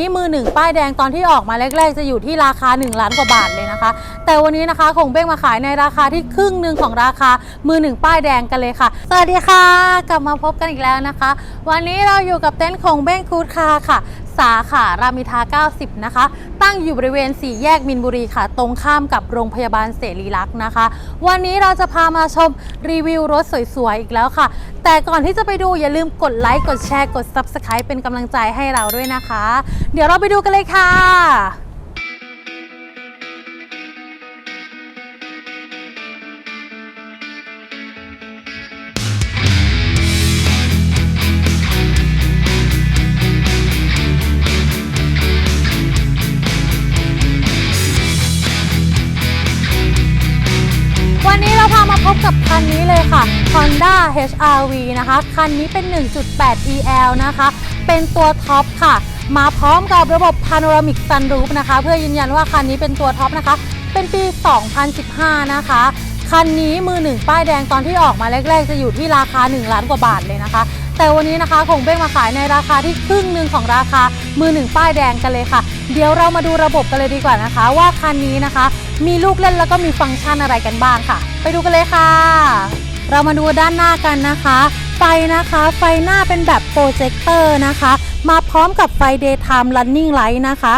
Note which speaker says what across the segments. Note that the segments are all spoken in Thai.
Speaker 1: นี้มือหนึ่งป้ายแดงตอนที่ออกมาแรกๆ จะอยู่ที่ราคา 1 ล้านกว่าบาทเลยนะคะ แต่วันนี้นะคะคงเบ้งมาขายในราคาที่ครึ่งหนึ่งของราคามือหนึ่งป้ายแดงกันเลยค่ะ สวัสดีค่ะ กลับมาพบกันอีกแล้วนะคะ วันนี้เราอยู่กับเต็นท์ของเบ้งคูดคาค่ะ สาขารามอินทรา90 นะคะ ตั้งอยู่บริเวณ 4 แยกมินบุรีค่ะ ตรงข้ามกับโรงพยาบาลเสรีรักษ์นะคะ วันนี้เราจะพามาชมรีวิวรถสวยๆอีกแล้วค่ะ แต่ก่อนที่จะไปดูอย่าลืมกดไลค์กดแชร์กด Subscribe เป็นกำลังใจให้เราด้วยนะคะ เดี๋ยวเราไปดูกันเลยค่ะ Honda HR-V นะคะ คันนี้เป็น 1.8 EL นะคะ เป็นตัวท็อปค่ะ มาพร้อมกับระบบ Panoramic Sunroof นะคะ เพื่อยืนยันว่าคันนี้เป็นตัวท็อปนะคะ เป็นปี 2015 นะคะ คันนี้มือหนึ่งป้ายแดงตอนที่ออกมาแรก ๆ จะอยู่ที่ราคา 1 ล้านกว่าบาทเลยนะคะ แต่วันนี้นะคะคงเบ้งมาขายในราคาที่ครึ่งหนึ่งของราคา มือหนึ่งป้ายแดงกันเลยค่ะ เดี๋ยวเรามาดูระบบกันเลยดีกว่านะคะ ว่าคันนี้นะคะ มีลูกเล่นแล้วก็มีฟังก์ชันอะไรกันบ้างค่ะ ไปดูกันเลยค่ะ เรามาดูด้านหน้ากันนะคะ ไฟนะคะ ไฟหน้าเป็นแบบโปรเจคเตอร์นะคะ มาพร้อมกับไฟ daytime running light นะคะ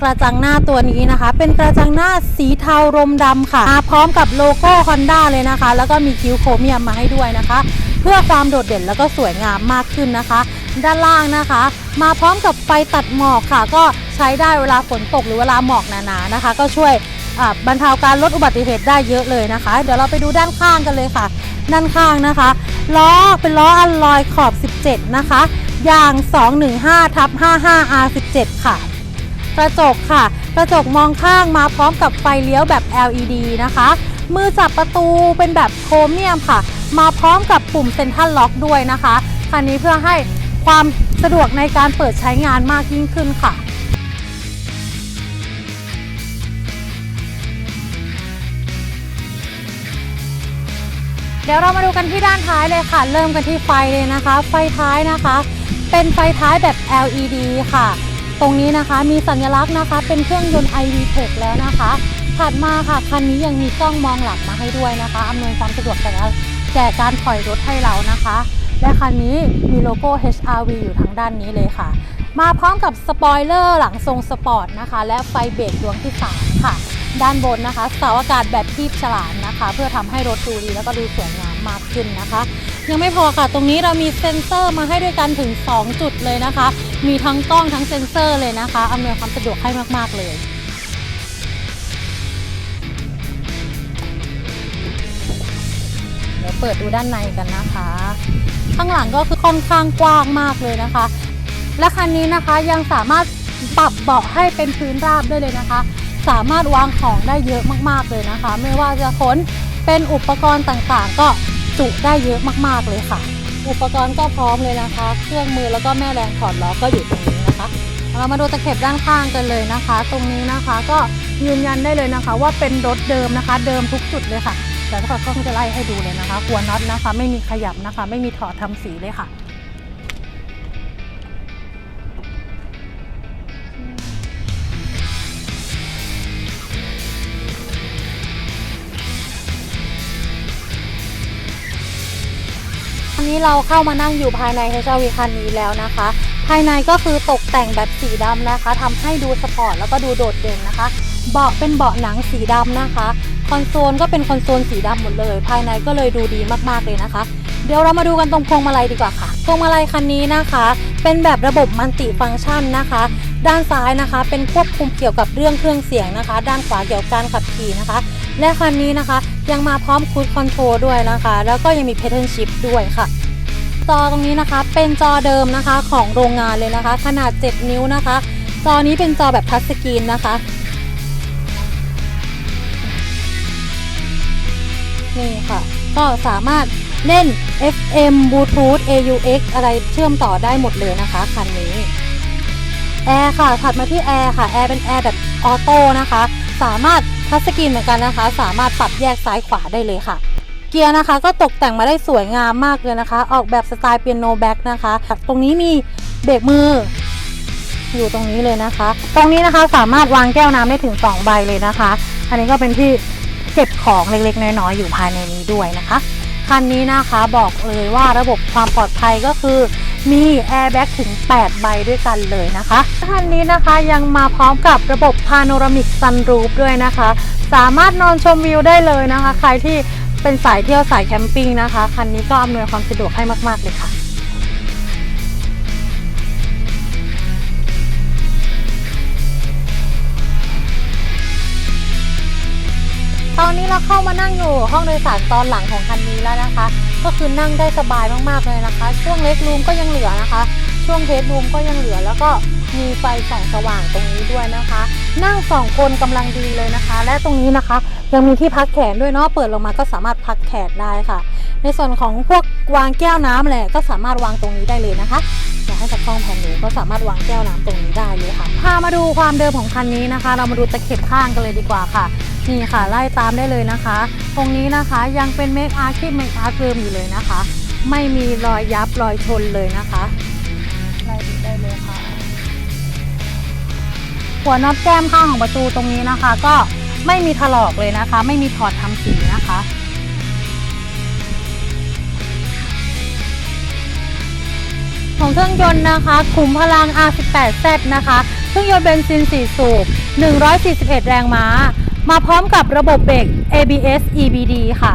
Speaker 1: กระจังหน้าตัวนี้นะคะ เป็นกระจังหน้าสีเทารมดำค่ะมาพร้อมกับโลโก้ Honda เลยนะคะ แล้วก็มีคิ้วโครเมียมมาให้ด้วยนะคะ เพื่อความโดดเด่นแล้วก็สวยงามมากขึ้นนะคะ ด้านล่างนะคะ มาพร้อมกับไฟตัดหมอกค่ะ ก็ใช้ได้เวลาฝนตกหรือเวลาหมอกหนาๆนะคะ ก็ช่วย บรรเทาการลดอุบัติเหตุได้เยอะเลยนะคะ เดี๋ยวเราไปดูด้านข้างกันเลยค่ะ ด้านข้างนะคะล้อเป็นล้ออัลลอยขอบ 17 นะคะยาง 215ทับ55 R17 ค่ะ กระจกค่ะ กระจกมองข้างมาพร้อมกับไฟเลี้ยวแบบ LED นะคะ มือจับประตูเป็นแบบโครเมียมค่ะ มาพร้อมกับปุ่มเซ็นทรัลล็อกด้วยนะคะ คันนี้เพื่อให้ความสะดวกในการเปิดใช้งานมากยิ่งขึ้นค่ะ เดี๋ยวเรามาดูกันที่ด้านท้ายเลยค่ะ เริ่มกันที่ไฟเลยนะคะ ไฟท้ายนะคะ เป็นไฟท้ายแบบ LED ค่ะ ตรงนี้นะคะมีสัญลักษณ์นะคะ เป็นเครื่องยนต์ iV Tech แล้วนะคะถัดมาค่ะคันนี้ยังมีกล้องมองหลังมาให้ด้วยนะคะอำนวยความสะดวกแก่แก่การถอยรถให้เรานะคะ และคันนี้มีโลโก้ HRV อยู่ทางด้านนี้เลยค่ะ มาพร้อมกับสปอยเลอร์หลังทรงสปอร์ตนะคะ และไฟเบรกดวงที่ 3 ค่ะ ด้านบนนะคะเสาอากาศแบบคีบฉลามนะคะ เพื่อทำให้รถดูดีแล้วก็ดูสวยงามมากขึ้นนะคะ ยังไม่พอค่ะ ตรงนี้เรามีเซ็นเซอร์มาให้ด้วยกันถึง 2 จุดเลยนะคะ มีทั้งกล้องทั้งเซ็นเซอร์เลยนะคะอำนวยความสะดวกให้มาก ๆ เลยเดี๋ยวเปิดดูด้านในกันนะคะ ข้างหลังก็คือค่อนข้างกว้างมากเลยนะคะ และคันนี้นะคะยังสามารถปรับเบาะให้เป็นพื้นราบได้เลยนะคะ สามารถวางของได้เยอะมากๆเลยนะคะ ไม่ว่าจะขนเป็นอุปกรณ์ต่างๆ ก็จุได้เยอะมากๆเลยค่ะ อุปกรณ์ก็พร้อมเลยนะคะ เครื่องมือแล้วก็แม่แรงถอดล้อก็อยู่ตรงนี้นะคะ เรามาดูตะเข็บด้านข้างกันเลยนะคะ ตรงนี้นะคะก็ยืนยันได้เลยนะคะ ว่าเป็นรถเดิมนะคะ เดิมทุกจุดเลยค่ะแต่ถ้าก็จะไล่ให้ดูเลยนะคะหัวน็อตนะคะ ไม่มีขยับนะคะ ไม่มีถอดทำสีเลยค่ะ นี้เราเข้ามานั่งอยู่ภายใน HRV คันนี้แล้วนะคะ ภายในก็คือตกแต่งแบบสีดำนะคะทำให้ดูสปอร์ตแล้วก็ดูโดดเด่นนะคะ เบาะเป็นเบาะหนังสีดำนะคะ คอนโซลก็เป็นคอนโซลสีดำหมดเลย ภายในก็เลยดูดีมากๆเลยนะคะ เดี๋ยวเรามาดูกันตรงพวงมาลัยดีกว่าค่ะ พวงมาลัยคันนี้นะคะ เป็นแบบระบบมัลติฟังก์ชันนะคะ ด้านซ้ายนะคะ เป็นควบคุมเกี่ยวกับเรื่องเครื่องเสียงนะคะ ด้านขวาเกี่ยวกับการขับขี่นะคะและคันนี้นะคะยังมาพร้อมคูดคอนโทรลด้วยนะคะ แล้วก็ยังมีเพ t เทิ n ชิ f ด้วยค่ะ จอตรงนี้นะคะ เป็นจอเดิมนะคะของโรงงานเลยนะคะ ขนาด 7 นิ้วนะคะ จอนี้เป็นจอแบบทัชสกรีนนะคะนี่ค่ะ ก็สามารถเล่น FM Bluetooth AUX อะไรเชื่อมต่อได้หมดเลยนะคะคันนี้แอร์ค่ะถัดมาที่แอร์ค่ะแอร์เป็นแอร์แบบออโต้นะคะ สามารถทัชสกรีนเหมือนกันนะคะ สามารถปรับแยกซ้ายขวาได้เลยค่ะ เกียร์นะคะ ก็ตกแต่งมาได้สวยงามมากเลยนะคะ ออกแบบสไตล์เปียโนแบ็กนะคะ ตรงนี้มีเบรกมืออยู่ตรงนี้เลยนะคะ ตรงนี้นะคะสามารถวางแก้วน้ำได้ถึง 2 ใบเลยนะคะ อันนี้ก็เป็นที่เก็บของเล็กๆ น้อยๆ อยู่ภายในนี้ด้วยนะคะคันนี้นะคะบอกเลยว่าระบบความปลอดภัยก็คือมีแอร์แบ็กถึง 8 ใบด้วยกันเลยนะคะคันนี้นะคะยังมาพร้อมกับระบบพาโนรามิกซันรูฟด้วยนะคะ สามารถนอนชมวิวได้เลยนะคะ ใครที่ เป็นสายเที่ยวสายแคมปิ้งนะคะ คันนี้ก็อำนวยความสะดวกให้มาก ๆ เลยค่ะ ตอนนี้เราเข้ามานั่งอยู่ห้องโดยสารตอนหลังของคันนี้แล้วนะคะ ก็คือนั่งได้สบายมากๆเลยนะคะ ช่วงเล็กรูมก็ยังเหลือนะคะ ช่วงเฮดรูมก็ยังเหลือแล้วก็มีไฟส่องสว่างตรงนี้ด้วยนะคะ นั่งสองคนกำลังดีเลยนะคะ และตรงนี้นะคะ ยังมีที่พักแขนด้วยเนาะเปิดลงมาก็สามารถพักแขนได้ค่ะ ในส่วนของพวกวางแก้วน้ำอะไรก็สามารถวางตรงนี้ได้เลยนะคะอยากให้สักกล้องแผ่นนี้ก็สามารถวางแก้วน้ำตรงนี้ได้เลยค่ะพามาดูความเดิมของคันนี้นะคะ เรามาดูตะเข็บข้างกันเลยดีกว่าค่ะนี่ค่ะไล่ตามได้เลยนะคะ ตรงนี้นะคะยังเป็นเมคอาร์ที่เมคอาร์เดิมอยู่เลยนะคะ ไม่มีรอยยับรอยชนเลยนะคะ หัวน็อตแก้มข้างของประตูตรงนี้นะคะ ก็ไม่มีถลอกเลยนะคะ ไม่มีถอดทำสีนะคะ ของเครื่องยนต์นะคะขุมพลัง R18Z นะคะ เครื่องยนต์เบนซิน 4 สูบ 141 แรงม้า มาพร้อมกับระบบเบรก ABS EBD ค่ะ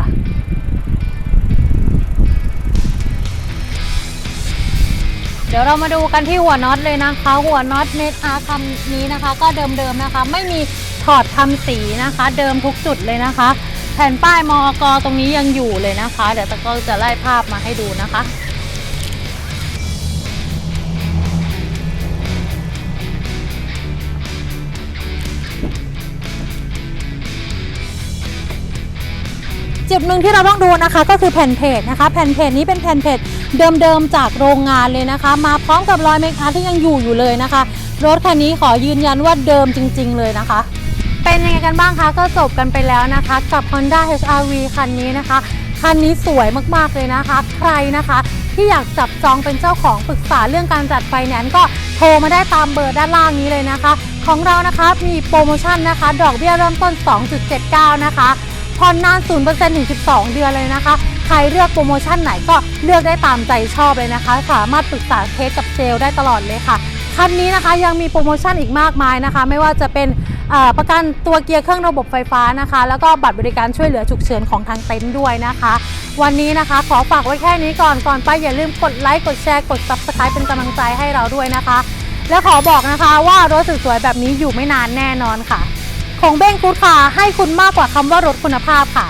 Speaker 1: เดี๋ยวเรามาดูกันที่หัวน็อตเลยนะคะ หัวน็อตเม k อาร์คำนี้นะคะ ก็เดิมๆนะคะ ไม่มีถอดทำสีนะคะ เดิมทุกจุดเลยนะคะ แผ่นป้ายมอกตรงนี้ยังอยู่เลยนะคะ เดี๋ยวตะก็จะไล่ภาพมาให้ดูนะคะจุดหนึ่งที่เราต้องดูนะคะก็คือแผ่นเพจนะคะ แผ่นเพจนี้เป็นแผ่นเพจ เดิมๆจากโรงงานเลยนะคะ มาพร้อมกับรอยเมคอาร์ที่ยังอยู่อยู่เลยนะคะ รถคันนี้ขอยืนยันว่าเดิมจริง ๆ เลยนะคะ เป็นยังไงกันบ้างคะก็จบกันไปแล้วนะคะ กับ Honda HR-V คันนี้นะคะคันนี้สวยมากๆเลยนะคะ ใครนะคะ ที่อยากจับจองเป็นเจ้าของปรึกษาเรื่องการจัดไฟแนนซ์ก็โทรมาได้ตามเบอร์ด้านล่างนี้เลยนะคะ ของเรานะคะมีโปรโมชั่นนะคะ ดอกเบี้ยเริ่มต้น 2.79 นะคะผ่อนนาน 0%ถึง 12 เดือนเลยนะคะ ใครเลือกโปรโมชั่นไหนก็เลือกได้ตามใจชอบเลยนะคะ สามารถปรึกษาเทสกับเซลล์ได้ตลอดเลยค่ะ คันนี้นะคะยังมีโปรโมชั่นอีกมากมายนะคะ ไม่ว่าจะเป็นประกันตัวเกียร์เครื่องระบบไฟฟ้านะคะ แล้วก็บัตรบริการช่วยเหลือฉุกเฉินของทางเต็นท์ด้วยนะคะ วันนี้นะคะขอฝากไว้แค่นี้ก่อนก่อนไปอย่าลืมกดไลค์กดแชร์กด subscribe เป็นกำลังใจให้เราด้วยนะคะ และขอบอกนะคะว่ารถสวยๆแบบนี้อยู่ไม่นานแน่นอนค่ะ ของเบ้งฟูดค่ะให้คุณมากกว่าคำว่ารถคุณภาพค่ะ